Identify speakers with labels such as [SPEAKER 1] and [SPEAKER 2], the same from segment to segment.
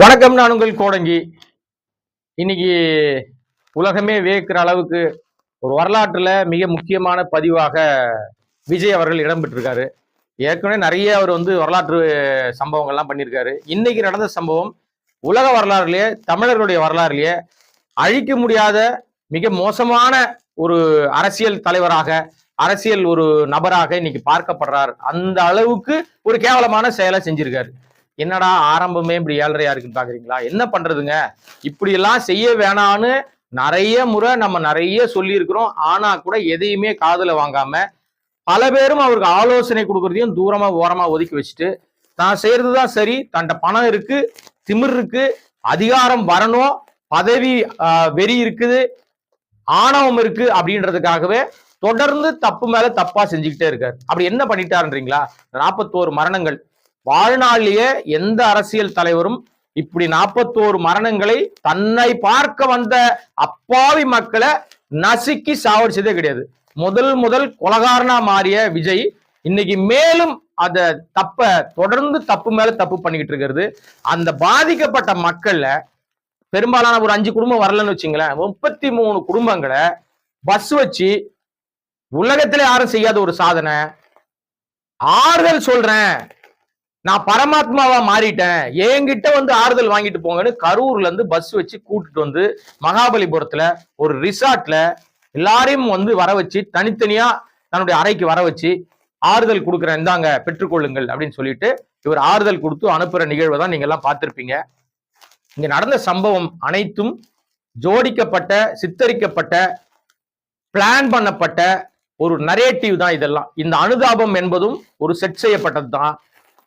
[SPEAKER 1] வணக்கம் நான் உங்கள் கோடங்கி. இன்னைக்கு உலகமே வியக்கிற அளவுக்கு ஒரு வரலாற்றில் மிக முக்கியமான பதிவாக விஜய் அவர்கள் இடம்பெற்றிருக்காரு ஏற்கனவே நிறைய அவர் வந்து வரலாற்று சம்பவங்கள்லாம் பண்ணியிருக்காரு. இன்னைக்கு நடந்த சம்பவம் உலக வரலாறுலயே தமிழர்களுடைய வரலாறுலயே அழிக்க முடியாத மிக மோசமான ஒரு அரசியல் தலைவராக அரசியல் ஒரு நபராக இன்னைக்கு பார்க்கப்படுறார். அந்த அளவுக்கு ஒரு கேவலமான செயலை செஞ்சிருக்காரு. என்னடா ஆரம்பமே இப்படி ஏழரையா இருக்குன்னு பாக்குறீங்களா? என்ன பண்றதுங்க? இப்படி எல்லாம் செய்ய வேணான்னு நிறைய முறை நம்ம நிறைய சொல்லியிருக்கிறோம். ஆனா கூட எதையுமே காதல வாங்காம பல பேரும் அவருக்கு ஆலோசனை கொடுக்கறதையும் தூரமா ஓரமா ஒதுக்கி வச்சுட்டு தான் செய்யறதுதான் சரி தன்ட்ட பணம் இருக்கு திமிர் இருக்கு அதிகாரம் வரணும் பதவி வெறி இருக்குது ஆணவம் இருக்கு அப்படின்றதுக்காகவே தொடர்ந்து தப்பு மேல தப்பா செஞ்சுக்கிட்டே இருக்காரு. அப்படி என்ன பண்ணிட்டாருன்றீங்களா? நாற்பத்தோரு மரணங்கள். வாழ்நாளிலேயே எந்த அரசியல் தலைவரும் இப்படி நாற்பத்தோரு மரணங்களை தன்னை பார்க்க வந்த அப்பாவி மக்களை நசுக்கி சாவடிச்சதே கிடையாது. முதல் முதல் கொலகாரனா மாறிய விஜய் இன்னைக்கு மேலும் அத தப்ப தொடர்ந்து தப்பு மேல தப்பு பண்ணிக்கிட்டு இருக்கிறது. அந்த பாதிக்கப்பட்ட மக்கள்ல பெரும்பாலான ஒரு அஞ்சு குடும்பம் வரலன்னு வச்சுங்களேன் முப்பத்தி மூணு குடும்பங்களை பஸ் வச்சு உலகத்துல யாரும் செய்யாத ஒரு சாதனை. ஆறுதல் சொல்றேன். நான் பரமாத்மாவா மாறிட்டேன். என்கிட்ட வந்து ஆறுதல் வாங்கிட்டு போங்கன்னு கரூர்ல இருந்து பஸ் வச்சு கூட்டிட்டு வந்து மகாபலிபுரத்துல ஒரு ரிசார்ட்ல எல்லாரையும் வந்து வர வச்சு தனித்தனியா தன்னுடைய அறைக்கு வர வச்சு ஆறுதல் கொடுக்குறேன். இந்தாங்க பெற்றுக்கொள்ளுங்கள் அப்படின்னு சொல்லிட்டு இவர் ஆறுதல் கொடுத்து அனுப்புற நிகழ்வை தான் நீங்க எல்லாம் பார்த்திருப்பீங்க. இங்க நடந்த சம்பவம் அனைத்தும் ஜோடிக்கப்பட்ட சித்தரிக்கப்பட்ட பிளான் பண்ணப்பட்ட ஒரு நரேட்டிவ் தான் இதெல்லாம். இந்த அனுதாபம் என்பதும் ஒரு செட் செய்யப்பட்டது தான்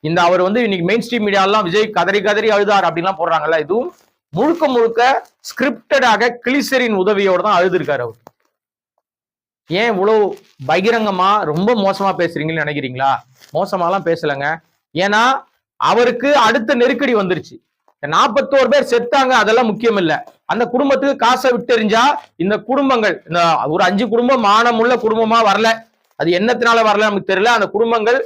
[SPEAKER 1] இந்த அவர் வந்து இன்னைக்கு மெயின் ஸ்ட்ரீம் மீடியாலாம் விஜய் கதறி கதறி அழுதார் அப்படின்லாம் போடுறாங்கல்ல இதுவும் முழுக்க முழுக்க ஸ்கிரிப்டடாக கிளிசரின் உதவியோடு தான் அழுதுருக்காரு அவர். ஏன் இவ்வளவு பகிரங்கமா ரொம்ப மோசமா பேசுறீங்கன்னு நினைக்கிறீங்களா? மோசமாலாம் பேசலைங்க. ஏன்னா அவருக்கு அடுத்த நெருக்கடி வந்துருச்சு. நாற்பத்தோரு பேர் செத்தாங்க அதெல்லாம் முக்கியம் இல்ல அந்த குடும்பத்துக்கு காசை விட்டெறிஞ்சா இந்த குடும்பங்கள் இந்த ஒரு அஞ்சு குடும்பம் மானமுள்ள குடும்பமா வரல. அது என்னத்தினால வரல நமக்கு தெரியல. அந்த குடும்பங்கள்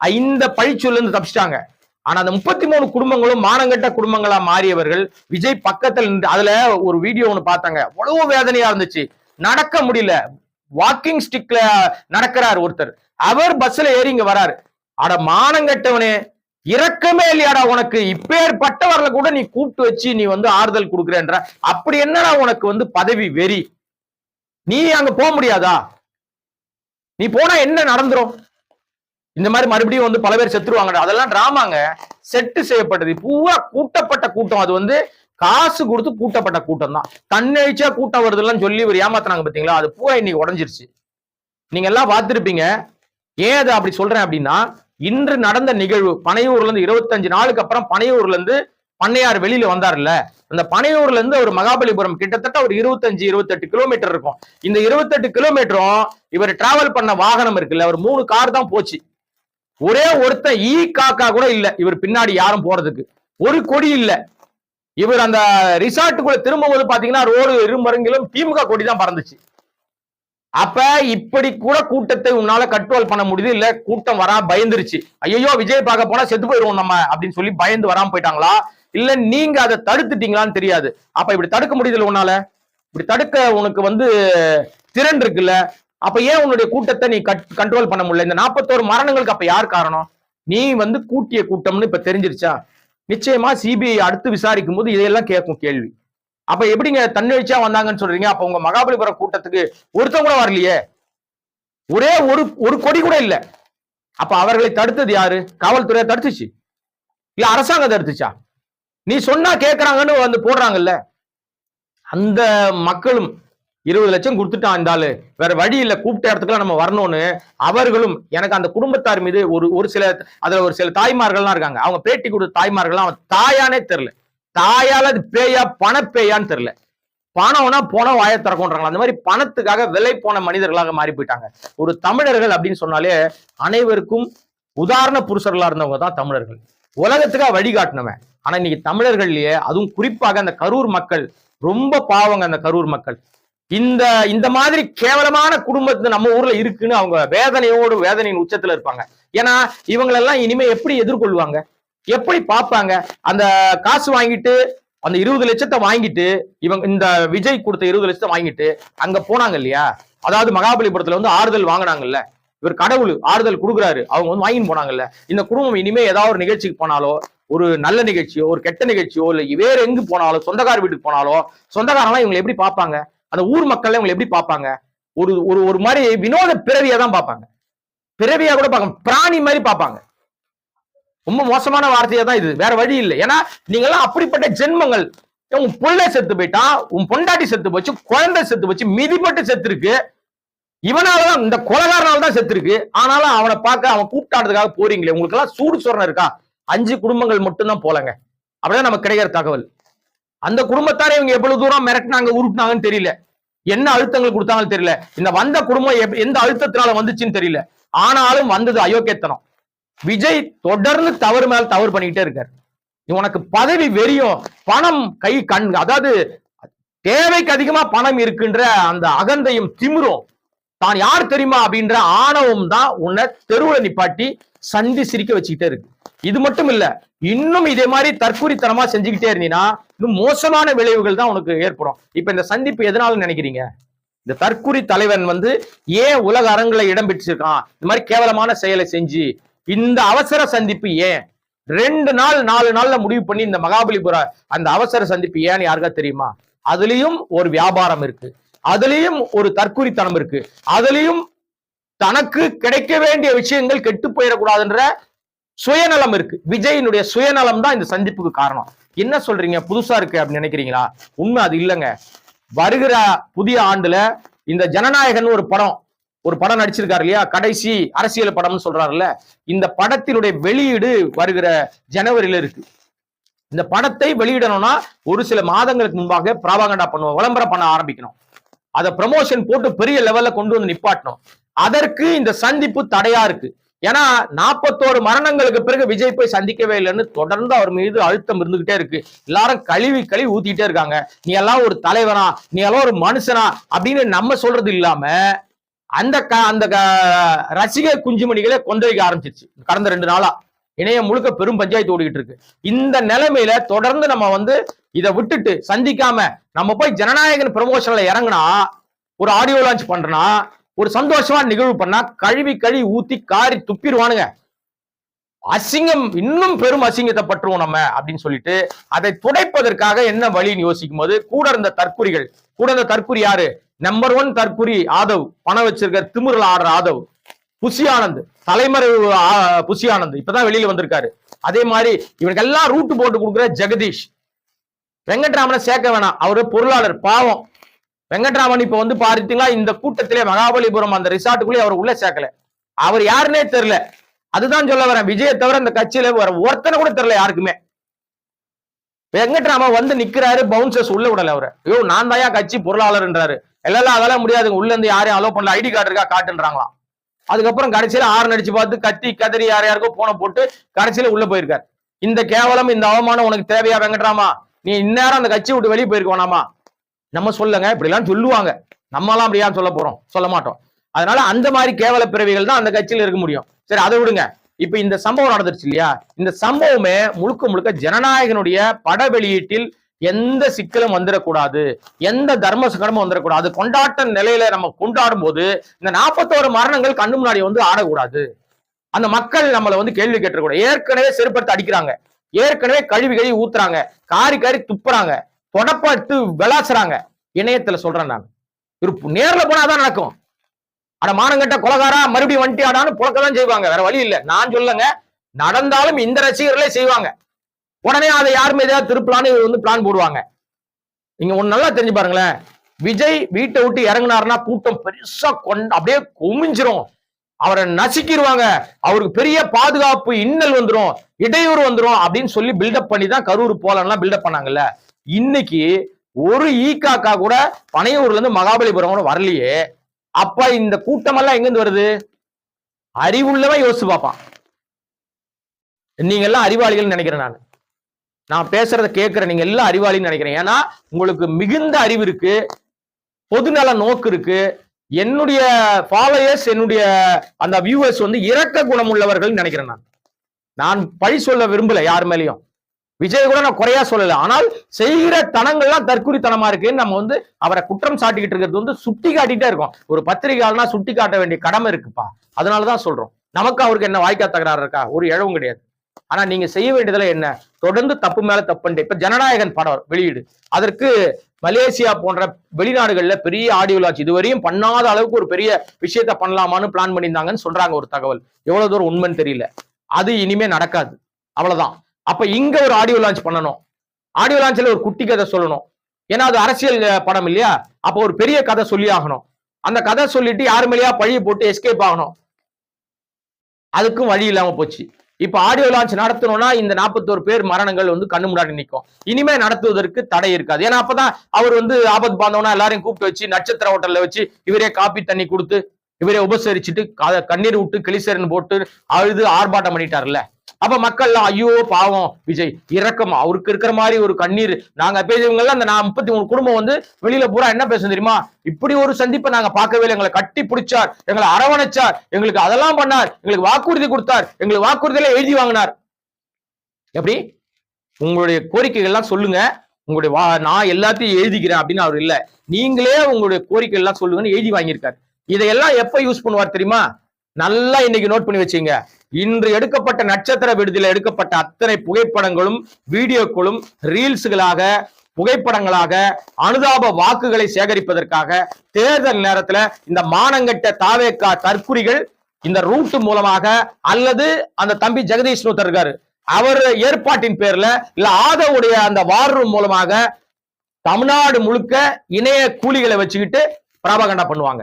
[SPEAKER 1] இந்த பழிச்சொல்ல இருந்து தப்பிச்சிட்டாங்க. ஆனா அந்த முப்பத்தி மூணு குடும்பங்களும் மானங்கட்ட குடும்பங்களா மாறியவர்கள் விஜய் பக்கத்துல நின்று அதுல ஒரு வீடியோ ஒண்ணு பார்த்தாங்க. அவ்வளவு வேதனையா இருந்துச்சு. நடக்க முடியல. வாக்கிங் ஸ்டிக்ல நடக்கிறார் ஒருத்தர். அவர் பஸ்ல ஏறி இங்க வராரு. அட மானங்கட்டவனே இறக்கமே இல்லையாடா உனக்கு. இப்பேற்பட்டவர்களை கூட நீ கூப்பிட்டு வச்சு நீ வந்து ஆறுதல் கொடுக்குறேன்ற. அப்படி என்னடா உனக்கு வந்து பதவி வெறி? நீ அங்க போக முடியாதா? நீ போனா என்ன நடந்துரும்? இந்த மாதிரி மறுபடியும் வந்து பல பேர் செத்துருவாங்க அதெல்லாம் டிராமாங்க. செட்டு செய்யப்பட்டது. பூரா கூட்டப்பட்ட கூட்டம். அது வந்து காசு கொடுத்து கூட்டப்பட்ட கூட்டம் தான் தன்னெழுச்சியா கூட்டம் வருதுலாம் சொல்லி ஒரு ஏமாத்தினாங்க பாத்தீங்களா? அது பூரா இன்னைக்கு உடஞ்சிருச்சு. நீங்க எல்லாம் பார்த்திருப்பீங்க. ஏன் அதை அப்படி சொல்றேன் அப்படின்னா இன்று நடந்த நிகழ்வு பனையூர்ல இருந்து இருபத்தஞ்சு நாளுக்கு அப்புறம் பனையூர்ல இருந்து பண்ணையார் வெளியில வந்தார்ல அந்த பனையூர்ல இருந்து ஒரு மகாபலிபுரம் கிட்டத்தட்ட ஒரு இருபத்தஞ்சு இருபத்தெட்டு கிலோமீட்டர் இருக்கும். இந்த இருபத்தெட்டு கிலோமீட்டரும் இவர் டிராவல் பண்ண வாகனம் இருக்குல்ல ஒரு மூணு கார் தான் போச்சு. ஒரே ஒருத்தன் ஈ காக்கா கூட இல்ல. இவர் பின்னாடி யாரும் போறதுக்கு. ஒரு கொடி இல்ல. இவர் அந்த ரிசார்ட்டுக்குள்ள திரும்பும்போது பாத்தீங்கன்னா ரோடு இருமருங்கிலும் திமுக கொடி தான் பறந்துச்சு. அப்ப இப்படி கூட கூட்டத்தை உன்னால கண்ட்ரோல் பண்ண முடியுது. இல்ல கூட்டம் வரா பயந்துருச்சு. ஐயோ விஜய் பார்க்க போனா செத்து போயிருவோம் நம்ம அப்படின்னு சொல்லி பயந்து வராம போயிட்டாங்களா? இல்ல நீங்க அதை தடுத்துட்டீங்களான்னு தெரியாது. அப்ப இப்படி தடுக்க முடியுது உன்னால? இப்படி தடுக்க உனக்கு வந்து திறன் இருக்குல்ல. அப்ப ஏன் உன்னுடைய கூட்டத்தை நீ கண்ட்ரோல் பண்ண முடியல? இந்த நாற்பத்தோரு மரணங்களுக்கு அப்ப யார் காரணம்? நீ வந்து கூட்டிய கூட்டம்னு இப்ப தெரிஞ்சிருச்சா? நிச்சயமா சிபிஐ அடுத்து விசாரிக்கும் போது இதையெல்லாம் கேட்கும் கேள்வி. அப்ப எப்படிங்க தன்னெழுச்சியா வந்தாங்கன்னு சொல்றீங்க? அப்ப உங்க மகாபலிபுரம் கூட்டத்துக்கு ஒருத்தம் கூட வரலையே. ஒரே ஒரு ஒரு கொடி கூட இல்ல. அப்ப அவர்களை தடுத்தது யாரு? காவல்துறையை தடுத்துச்சு. இல்ல அரசாங்கம் தடுத்துச்சா? நீ சொன்னா கேக்குறாங்கன்னு வந்து போடுறாங்கல்ல. அந்த மக்களும் இருபது லட்சம் கொடுத்துட்டான் இந்த ஆளு. வேற வழி இல்லை கூப்பிட்ட இடத்துக்குலாம் நம்ம வரணும்னு அவர்களும் எனக்கு அந்த குடும்பத்தார் மீது ஒரு ஒரு சில அதுல ஒரு சில தாய்மார்கள்லாம் இருக்காங்க. அவங்க பேட்டி கொடுத்த தாய்மார்கள்லாம் அவன் தாயானே தெரியல. தாயால அது பேயா பணப்பேயான்னு தெரியல. பணம்னா பணம் வாய திறக்கொன்றாங்களா அந்த மாதிரி பணத்துக்காக விலை போன மனிதர்களாக மாறி போயிட்டாங்க ஒரு தமிழர்கள் அப்படின்னு சொன்னாலே அனைவருக்கும் உதாரண புருஷர்களா இருந்தவங்க தான் தமிழர்கள். உலகத்துக்காக வழிகாட்டினவன் ஆனா இன்னைக்கு தமிழர்கள்லயே அதுவும் குறிப்பாக அந்த கரூர் மக்கள் ரொம்ப பாவங்க அந்த கரூர் மக்கள். இந்த இந்த மாதிரி கேவலமான குடும்பத்து நம்ம ஊர்ல இருக்குன்னு அவங்க வேதனையோடு வேதனையின் உச்சத்துல இருப்பாங்க. ஏன்னா இவங்களெல்லாம் இனிமே எப்படி எதிர்கொள்வாங்க? எப்படி பார்ப்பாங்க? அந்த காசு வாங்கிட்டு அந்த இருபது லட்சத்தை வாங்கிட்டு இவங்க இந்த விஜய் கொடுத்த இருபது லட்சத்தை வாங்கிட்டு அங்க போனாங்க இல்லையா? அதாவது மகாபலிபுரத்துல வந்து ஆறுதல் வாங்கினாங்கல்ல. இவர் கடவுள் ஆறுதல் கொடுக்குறாரு. அவங்க வந்து வாங்கின்னு போனாங்கல்ல. இந்த குடும்பம் இனிமே ஏதாவது ஒரு நிகழ்ச்சிக்கு போனாலோ ஒரு நல்ல நிகழ்ச்சியோ ஒரு கெட்ட நிகழ்ச்சியோ இல்லை வேற எங்கு போனாலோ சொந்தக்கார வீட்டுக்கு போனாலோ சொந்தக்காரெல்லாம் இவங்களை எப்படி பார்ப்பாங்க? அந்த ஊர் மக்கள் இவங்களை எப்படி பார்ப்பாங்க? ஒரு ஒரு ஒரு மாதிரி வினோத பிறவியா தான் பார்ப்பாங்க. பிறவியா கூட பார்க்க பிராணி மாதிரி பார்ப்பாங்க. ரொம்ப மோசமான வார்த்தையா தான் இது. வேற வழி இல்லை. ஏன்னா நீங்க எல்லாம் அப்படிப்பட்ட ஜென்மங்கள். உன் புள்ள செத்து போயிட்டான் உன் பொண்டாட்டி செத்து போச்சு குழந்தை செத்து போச்சு மிதிப்பட்டு செத்து இருக்கு இவனாலதான் இந்த கொலகாரனால தான் செத்து இருக்கு ஆனாலும் அவனை பார்க்க அவன் கூப்பிட்டாடுறதுக்காக போறீங்களே. உங்களுக்கு எல்லாம் சூடு சொரணம் இருக்கா? அஞ்சு குடும்பங்கள் மட்டும்தான் போலங்க. அப்படிதான் நமக்கு கிடைக்கிற தகவல். அந்த குடும்பத்தாரே இவங்க எவ்வளவு தூரம் மிரட்டினாங்க உருட்டினாங்கன்னு தெரியல. என்ன அழுத்தங்கள் கொடுத்தாங்கன்னு தெரியல. இந்த வந்த குடும்பம் எந்த அழுத்தத்தினால வந்துச்சுன்னு தெரியல. ஆனாலும் வந்தது அயோக்கியத்தனம். விஜய் தொடர்ந்து தவறு மேல தவறு பண்ணிக்கிட்டே இருக்காரு. உனக்கு பதவி வெறியும் பணம் கை கண் அதாவது தேவைக்கு அதிகமா பணம் இருக்கின்ற அந்த அகந்தையும் திமிரும். தான் யார் தெரியுமா அப்படின்ற ஆணவம் தான் உன்னை தெருவுல நிப்பாட்டி சந்தி சிரிக்க வச்சுக்கிட்டே இருக்கு. இது மட்டும் இல்ல இன்னும் இதே மாதிரி தற்கூரித்தனமா செஞ்சுக்கிட்டே இருந்தீங்கன்னா இன்னும் மோசமான விளைவுகள் தான் உனக்கு ஏற்படும். இப்ப இந்த சந்திப்பு எதனால நினைக்கிறீங்க? இந்த தற்கூரி தலைவன் வந்து ஏன் உலக அரங்களை இடம் பெற்றிருக்கான் இந்த மாதிரி கேவலமான செயலை செஞ்சு இந்த அவசர சந்திப்பு ஏன்? ரெண்டு நாள் நாலு நாள்ல முடிவு பண்ணி இந்த மகாபலிபுர அந்த அவசர சந்திப்பு ஏன்னு யாருக்கா தெரியுமா? அதுலயும் ஒரு வியாபாரம் இருக்கு. அதுலயும் ஒரு தற்கூரித்தனம் இருக்கு. அதுலயும் தனக்கு கிடைக்க வேண்டிய விஷயங்கள் கெட்டு போயிடக்கூடாதுன்ற சுயநலம் இருக்கு. விஜயினுடைய சுயநலம் தான் இந்த சந்திப்புக்கு காரணம். என்ன சொல்றீங்க? புதுசா இருக்கு அப்படின்னு நினைக்கிறீங்களா? உண்மை அது இல்லைங்க. வருகிற புதிய ஆண்டுல இந்த ஜனநாயகன் ஒரு படம் ஒரு படம் நடிச்சிருக்காரு இல்லையா? கடைசி அரசியல் படம்னு சொல்றாருல்ல. இந்த படத்தினுடைய வெளியீடு வருகிற ஜனவரியில இருக்கு. இந்த படத்தை வெளியிடணும்னா ஒரு சில மாதங்களுக்கு முன்பாக பிராபகண்டா பண்ணுவோம். விளம்பரம் பண்ண ஆரம்பிக்கணும். அதை ப்ரமோஷன் போட்டு பெரிய லெவல்ல கொண்டு வந்து நிப்பாட்டணும். அதற்கு இந்த சந்திப்பு தடையா இருக்கு. ஏன்னா நாற்பத்தோரு மரணங்களுக்கு பிறகு விஜய் போய் சந்திக்கவே இல்லைன்னு தொடர்ந்து அவர் மீது அழுத்தம் இருந்துகிட்டே இருக்கு. எல்லாரும் கழுவி கழுவி ஊத்திட்டே இருக்காங்க. நீ எல்லாம் ஒரு தலைவனா? நீ எல்லாம் ஒரு மனுஷனா? அப்படின்னு நம்ம சொல்றது இல்லாம அந்த க அந்த க- ரசிகர் குஞ்சுமணிகளே கொந்தளிக்க ஆரம்பிச்சிருச்சு. கடந்த ரெண்டு நாளா. இணையம் முழுக்க பெரும் பஞ்சாயத்து ஓடிக்கிட்டு இருக்கு. இந்த நிலைமையில தொடர்ந்து நம்ம வந்து இதை விட்டுட்டு சந்திக்காம நம்ம போய் ஜனநாயகன் ப்ரமோஷன்ல இறங்குனா ஒரு ஆடியோ லான்ச் பண்றனா ஒரு சந்தோஷமா நிகழ்வு பண்ணா கழுவி கழுவி ஊத்தி காரி துப்பிடுவானுங்க. அசிங்கம் இன்னும் பெரும் அசிங்கத்தை பற்றுவோம் நம்ம அப்படின்னு சொல்லிட்டு அதை துடைப்பதற்காக என்ன வழின்னு யோசிக்கும் போது கூட இருந்த தற்குறிகள் கூட இருந்த தற்குறி யாரு? நம்பர் ஒன் தற்குறி ஆதவ். பணம் வச்சிருக்க திமுறல் ஆடுற ஆதவ். புஷி ஆனந்த் தலைமறைவு ஆ, ஆனந்த் இப்பதான் வெளியில வந்திருக்காரு. அதே மாதிரி இவனுக்கு எல்லாம் ரூட்டு போட்டு கொடுக்குற ஜெகதீஷ். வெங்கட்ராமனை சேர்க்க வேணாம். அவரு பொருளாளர் பாவம். வெங்கட்ராமன் இப்ப வந்து பார்த்தீங்களா இந்த கூட்டத்திலே மகாபலிபுரம் அந்த ரிசார்ட்டுக்குள்ளே அவர் உள்ள சேர்க்கல. அவர் யாருன்னே தெரியல. அதுதான் சொல்ல வரேன். விஜயை தவிர இந்த கட்சியில வர ஒருத்தனை கூட தெரியல யாருக்குமே. வெங்கட்ராமன் வந்து நிக்கிறாரு பவுன்சர்ஸ் உள்ள விடல அவரு. ஐயோ நான் தாயா கட்சி பொருளாளர்ன்றாரு. எல்லாம் அதெல்லாம் முடியாது. உள்ள இருந்து யாரையும் அலோ பண்ணல. ஐடி கார்டு இருக்கா? காட்டுன்றாங்களாம். அதுக்கப்புறம் கடைசியில ஆறு நடிச்சு பார்த்து கத்தி கதறி யார் யாருக்கோ போன போட்டு கடைசியில உள்ள போயிருக்காரு. இந்த கேவலம் இந்த அவமானம் உனக்கு தேவையா வெங்கட்ராமா? நீ இந்நேரம் அந்த கட்சி விட்டு வெளியே போயிருக்கோனாமா நம்ம சொல்லுங்க இப்படிலாம் சொல்லுவாங்க. நம்மலாம் அப்படியா சொல்ல போறோம். சொல்ல மாட்டோம். அதனால அந்த மாதிரி கேவல பிறவிகள் தான் அந்த கட்சியில் இருக்க முடியும். சரி அதை விடுங்க. இப்ப இந்த சம்பவம் நடந்துருச்சு இல்லையா? இந்த சம்பவமே முழுக்க முழுக்க ஜனநாயகனுடைய பட வெளியீட்டில் எந்த சிக்கலும் வந்துடக்கூடாது. எந்த தர்ம சங்கடமும் வந்துடக்கூடாது. கொண்டாட்ட நிலையில நம்ம கொண்டாடும் போது இந்த நாற்பத்தோரு மரணங்கள் கண்ணு முன்னாடி வந்து ஆடக்கூடாது. அந்த மக்கள் நம்மளை வந்து கேள்வி கேட்டுக்கூடாது ஏற்கனவே செருப்படுத்த அடிக்கிறாங்க. ஏற்கனவே கழுவி கழுவி ஊத்துறாங்க. காரி காரி துப்புறாங்க. தொடப்பட்டு விளாசுறாங்க. இணையத்துல சொல்றேன் நான். நேர்ல போனாதான் நடக்கும். ஆனா மானங்கட்ட கொலகாரா மறுபடியும் வந்துட்டியாடான்னு புழக்கதான் செய்வாங்க. வேற வழி இல்ல. நான் சொல்லுங்க நடந்தாலும் இந்த ரசிகர்களே செய்வாங்க. உடனே அதை யாருமே ஏதாவது திருப்பலான்னு இவர் வந்து பிளான் போடுவாங்க. நீங்க ஒண்ணு நல்லா தெரிஞ்சு பாருங்களேன். விஜய் வீட்டை விட்டு இறங்குனாருன்னா கூட்டம் பெருசா கொண்டு அப்படியே குமிஞ்சிரும். அவரை நசுக்கிடுவாங்க அவருக்கு பெரிய பாதுகாப்பு இன்னல் வந்துரும். இடையூறு வந்துரும் அப்படின்னு சொல்லி பில்டப் பண்ணி தான் கரூர் போலன்லாம் பில்டப் பண்ணாங்கல்ல. இன்னைக்கு ஒரு ஈகாக்கா கூட பனையூர்ல இருந்து மகாபலிபுரம் கூட வரலையே. அப்ப இந்த கூட்டமெல்லாம் எங்கிருந்து வருது? அறிவுள்ளவன் யோசிச்சு பார்ப்பான். நீங்க எல்லாம் அறிவாளிகள் நினைக்கிறேன் நான். நான் பேசுறத கேட்கிறேன் நீங்க எல்லாம் அறிவாளின்னு நினைக்கிறேன். ஏன்னா உங்களுக்கு மிகுந்த அறிவு இருக்கு. பொதுநல நோக்கு இருக்கு. என்னுடைய ஃபாலோயர்ஸ் என்னுடைய அந்த வியூவர்ஸ் வந்து இரக்க குணம் உள்ளவர்கள் நினைக்கிறேன் நான். நான் பழி சொல்ல விரும்பல யார் மேலேயும். விஜய் கூட நான் குறையா சொல்லல. ஆனால் செய்கிற தனங்கள்லாம் தற்குறித்தனமா இருக்குன்னு நம்ம வந்து அவரை குற்றம் சாட்டிக்கிட்டு இருக்கிறது வந்து சுட்டி காட்டிட்டே இருக்கோம். ஒரு பத்திரிகையாளனா சுட்டி காட்ட வேண்டிய கடமை இருக்குப்பா. அதனாலதான் சொல்றோம். நமக்கு அவருக்கு என்ன வாய்க்கா தகராறு இருக்கா? ஒரு இழவும் கிடையாது. ஆனா நீங்க செய்ய வேண்டியதுல என்ன? தொடர்ந்து தப்பு மேல தப்புண்டு இப்ப ஜனநாயகன் படம் வெளியீடு. அதற்கு மலேசியா போன்ற வெளிநாடுகள்ல பெரிய ஆடியோ லான்ச். இதுவரையும் பண்ணாத அளவுக்கு ஒரு பெரிய விஷயத்த பண்ணலாமான்னு பிளான் பண்ணியிருந்தாங்கன்னு சொல்றாங்க ஒரு தகவல். எவ்வளவு தூரம் உண்மைன்னு தெரியல. அது இனிமே நடக்காது. அவ்வளவுதான். அப்ப இங்க ஒரு ஆடியோ லான்ச் பண்ணணும். ஆடியோ லான்ச்ல ஒரு குட்டி கதை சொல்லணும். ஏன்னா அது அரசியல் படம் இல்லையா? அப்போ ஒரு பெரிய கதை சொல்லி ஆகணும். அந்த கதை சொல்லிட்டு யாரு மேலேயா பழிய போட்டு எஸ்கேப் ஆகணும். அதுக்கும் வழி இல்லாம போச்சு. இப்ப ஆடியோ லான்ச் நடத்தணும்னா இந்த 41 பேர் மரணங்கள் வந்து கண்ணு முன்னாடி நிற்கும் இனிமே நடத்துவதற்கு தடை இருக்காது. ஏன்னா அப்பதான் அவர் வந்து ஆபத் பாந்தவனா எல்லாரையும் கூப்பிட்டு வச்சு நட்சத்திர ஹோட்டல்ல வச்சு இவரே காப்பி தண்ணி கொடுத்து இவரே உபசரிச்சுட்டு கண்ணீர் விட்டு கிளிசரன் போட்டு அழுது ஆர்ப்பாட்டம் பண்ணிட்டாருல்ல. அப்ப மக்கள்லாம் ஐயோ பாவம் விஜய் இரக்கம் அவருக்கு இருக்கிற மாதிரி ஒரு கண்ணீர். நாங்க பேசியவங்கெல்லாம் அந்த நான் முப்பத்தி மூணு குடும்பம் வந்து வெளியில பூரா என்ன பேசும் தெரியுமா? இப்படி ஒரு சந்திப்பை நாங்க பார்க்கவே இல்லை. எங்களை கட்டி பிடிச்சார் எங்களை அரவணைச்சார் எங்களுக்கு அதெல்லாம் பண்ணார் எங்களுக்கு வாக்குறுதி கொடுத்தார் எங்களுக்கு வாக்குறுதியில எழுதி வாங்கினார். எப்படி? உங்களுடைய கோரிக்கைகள்லாம் சொல்லுங்க. உங்களுடைய வா நான் எல்லாத்தையும் எழுதிக்கிறேன் அப்படின்னு அவர் இல்லை. நீங்களே உங்களுடைய கோரிக்கை எல்லாம் சொல்லுங்கன்னு எழுதி வாங்கியிருக்காரு. இதையெல்லாம் எப்ப யூஸ் பண்ணுவார் தெரியுமா? நல்லா இன்னைக்கு நோட் பண்ணி வச்சுங்க. இன்று எடுக்கப்பட்ட நட்சத்திர விடுதியில எடுக்கப்பட்ட அத்தனை புகைப்படங்களும் வீடியோக்களும் ரீல்ஸுகளாக புகைப்படங்களாக அனுதாப வாக்குகளை சேகரிப்பதற்காக தேர்தல் நேரத்துல இந்த மானங்கட்ட தாவேக்கா தற்குறிகள் இந்த ரூட் மூலமாக அல்லது அந்த தம்பி ஜெகதீஷ் நூத்தர் இருக்காரு. அவர் ஏற்பாட்டின் பேர்ல இல்ல ஆதவுடைய அந்த வார் ரூம் மூலமாக தமிழ்நாடு முழுக்க இணைய கூலிகளை வச்சுக்கிட்டு பிரபகண்டா பண்ணுவாங்க.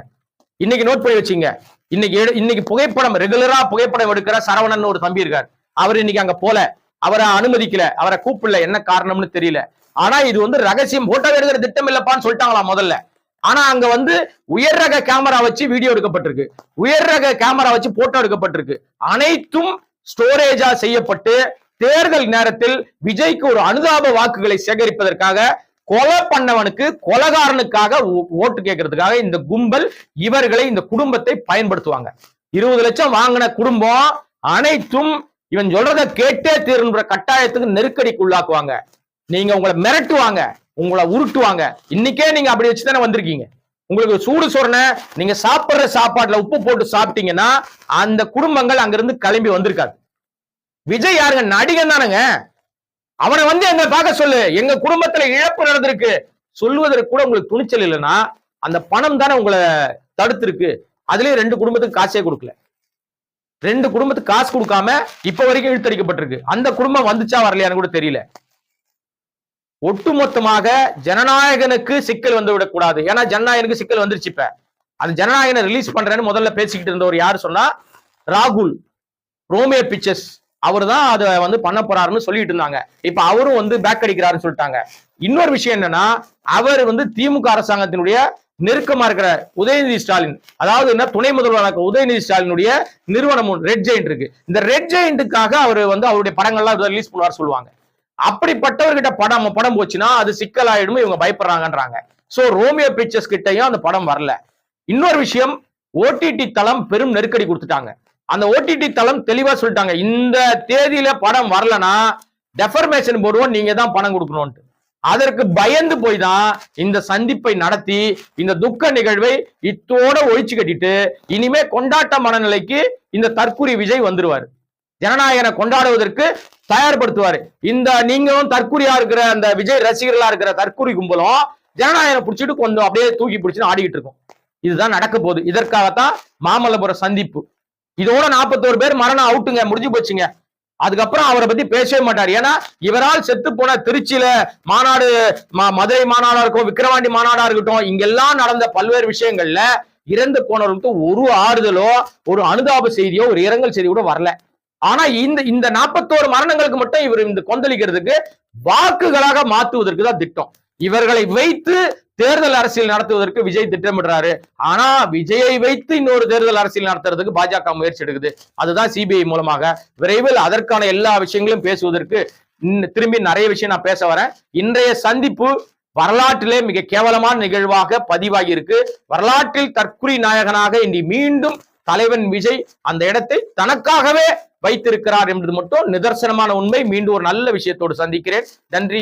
[SPEAKER 1] இன்னைக்கு நோட் பண்ணி வச்சுங்க. இன்னைக்கு எடு- இன்னைக்கு புகைப்படம் ரெகுலரா புகைப்படம் எடுக்கிற சரவணன் ஒரு தம்பி இருக்கார். அவர் இன்னைக்கு அங்க போல. அவரை அனுமதிக்கல. அவரை கூப்பிடல. என்ன காரணம்னு தெரியல. ஆனா இது வந்து ரகசியம். போட்டோ எடுக்கிற திட்டம் இல்லப்பான்னு சொல்லிட்டாங்களா முதல்ல. ஆனா அங்க வந்து உயர் ரக கேமரா வச்சு வீடியோ எடுக்கப்பட்டிருக்கு. உயர் ரக கேமரா வச்சு போட்டோ எடுக்கப்பட்டிருக்கு. அனைத்தும் ஸ்டோரேஜா செய்யப்பட்டு தேர்தல் நேரத்தில் விஜய்க்கு ஒரு அனுதாப வாக்குகளை சேகரிப்பதற்காக கொலை பண்ணவனுக்கு கொலகாரனுக்காக ஓ- ஓட்டு கேட்கறதுக்காக இந்த கும்பல் இவர்களை இந்த குடும்பத்தை பயன்படுத்துவாங்க. இருபது லட்சம் வாங்கின குடும்பம் அனைத்தும் இவன் சொல்றத கேட்டே தீருன்ற கட்டாயத்துக்கு நெருக்கடிக்கு உள்ளாக்குவாங்க. நீங்க உங்களை மிரட்டுவாங்க உங்களை உருட்டுவாங்க. இன்னைக்கே நீங்க அப்படி வச்சு தானே வந்திருக்கீங்க. உங்களுக்கு சூடு சொரணை நீங்க சாப்பிடுற சாப்பாட்டுல உப்பு போட்டு சாப்பிட்டீங்கன்னா அந்த குடும்பங்கள் அங்கிருந்து கிளம்பி வந்திருக்காது. விஜய் யாருங்க? நடிகன் தானுங்க. அவனை வந்து என்ன பார்க்க சொல்லு. எங்க குடும்பத்துல இழப்பு நடந்திருக்கு. சொல்லுவதற்கு கூட உங்களுக்கு துணிச்சல் இல்லைன்னா அந்த பணம் தானே உங்களை தடுத்திருக்கு. அதுலயும் ரெண்டு குடும்பத்துக்கு காசே கொடுக்கல. ரெண்டு குடும்பத்துக்கு காசு கொடுக்காம இப்ப வரைக்கும் இழுத்தடிக்கப்பட்டிருக்கு. அந்த குடும்பம் வந்துச்சா வரலையான்னு கூட தெரியல. ஒட்டுமொத்தமாக ஜனநாயகனுக்கு சிக்கல் வந்து விடக்கூடாது. ஏன்னா ஜனநாயகனுக்கு சிக்கல் வந்துருச்சு இப்ப. அந்த ஜனநாயகனை ரிலீஸ் பண்றேன்னு முதல்ல பேசிக்கிட்டு இருந்தவர் யாரு சொன்னா ராகுல். ரோமியோ பிக்சர்ஸ் அவர் தான் அதை வந்து பண்ண போறாருன்னு சொல்லிட்டு இருந்தாங்க. இப்ப அவரும் வந்து பேக் அடிக்கிறாருன்னு சொல்லிட்டாங்க. இன்னொரு விஷயம் என்னன்னா அவர் வந்து திமுக அரசாங்கத்தினுடைய நெருக்கமா இருக்கிற உதயநிதி ஸ்டாலின் அதாவது என்ன துணை முதல்வராக உதயநிதி ஸ்டாலினுடைய நிறுவனம் ரெட் ஜெயிண்ட் இருக்கு. இந்த ரெட் ஜெயிண்ட்டுக்காக அவர் வந்து அவருடைய படங்கள்லாம் ரிலீஸ் பண்ணுவார் சொல்லுவாங்க. அப்படிப்பட்டவர்கிட்ட படம் படம் போச்சுன்னா அது சிக்கலாயிடும் இவங்க பயப்படுறாங்கன்றாங்க. சோ ரோமியோ பிக்சர்ஸ் கிட்டையும் அந்த படம் வரல. இன்னொரு விஷயம் ஓடிடி தளம் பெரும் நெருக்கடி கொடுத்துட்டாங்க. அந்த ஓடிடி தளம் தெளிவா சொல்லிட்டாங்க. இந்த தேதியில படம் வரலனா டெஃபர்மேஷன் போடுவோம் நீங்க தான் பணம் கொடுக்கணும்ட்டு அதற்கு பயந்து போய் தான் இந்த சந்திப்பை நடத்தி இந்த துக்க நிகழ்வை இத்தோட ஒழிச்சு கட்டிட்டு இனிமே கொண்டாட்ட மனநிலைக்கு இந்த தற்குறி விஜய் வந்துருவாரு. ஜனநாயகனை கொண்டாடுவதற்கு தயார்படுத்துவாரு. இந்த நீங்களும் தற்குறியா இருக்கிற அந்த விஜய் ரசிகர்களா இருக்கிற தற்குறி கும்பலும் ஜனநாயகனை பிடிச்சிட்டு கொஞ்சம் அப்படியே தூக்கி பிடிச்சின்னு ஆடிக்கிட்டு இருக்கும். இதுதான் நடக்க போகுது. இதற்காகத்தான் மாமல்லபுரம் சந்திப்பு. இதோட 41 பேர் மரணம் அவுட்டுங்க முடிஞ்சு போச்சுங்க. அதுக்கப்புறம் அவரை பத்தி பேசவே மாட்டார். ஏன்னா இவரால் செத்து போன திருச்சியில மாநாடு மதுரை மாநாடா இருக்கும் விக்கிரவாண்டி மாநாடா இருக்கட்டும் இங்கெல்லாம் நடந்த பல்வேறு விஷயங்கள்ல இறந்து போனவர்களுக்கு ஒரு ஆறுதலோ ஒரு அனுதாப செய்தியோ ஒரு இரங்கல் செய்தி கூட வரல. ஆனா இந்த இந்த 41 மரணங்களுக்கு மட்டும் இவர் இந்த கொந்தளிக்கிறதுக்கு வாக்குகளாக மாத்துவதற்கு தான் திட்டம். இவர்களை வைத்து தேர்தல் அரசியல் நடத்துவதற்கு விஜய் திட்டமிடுறாரு. ஆனா விஜயை வைத்து இன்னொரு தேர்தல் அரசியல் நடத்துறதுக்கு பாஜக முயற்சி எடுக்குது. அதுதான் சிபிஐ மூலமாக. விரைவில் அதற்கான எல்லா விஷயங்களும் பேசுவதற்கு திரும்பி நிறைய விஷயம் நான் பேச வரேன். இன்றைய சந்திப்பு வரலாற்றிலே மிக கேவலமான நிகழ்வாக பதிவாகி இருக்கு வரலாற்றில் தற்குறி நாயகனாக இனி மீண்டும் தலைவன் விஜய் அந்த இடத்தை தனக்காகவே வைத்திருக்கிறார் என்பது மட்டும் நிதர்சனமான உண்மை. மீண்டும் ஒரு நல்ல விஷயத்தோடு சந்திக்கிறேன். நன்றி.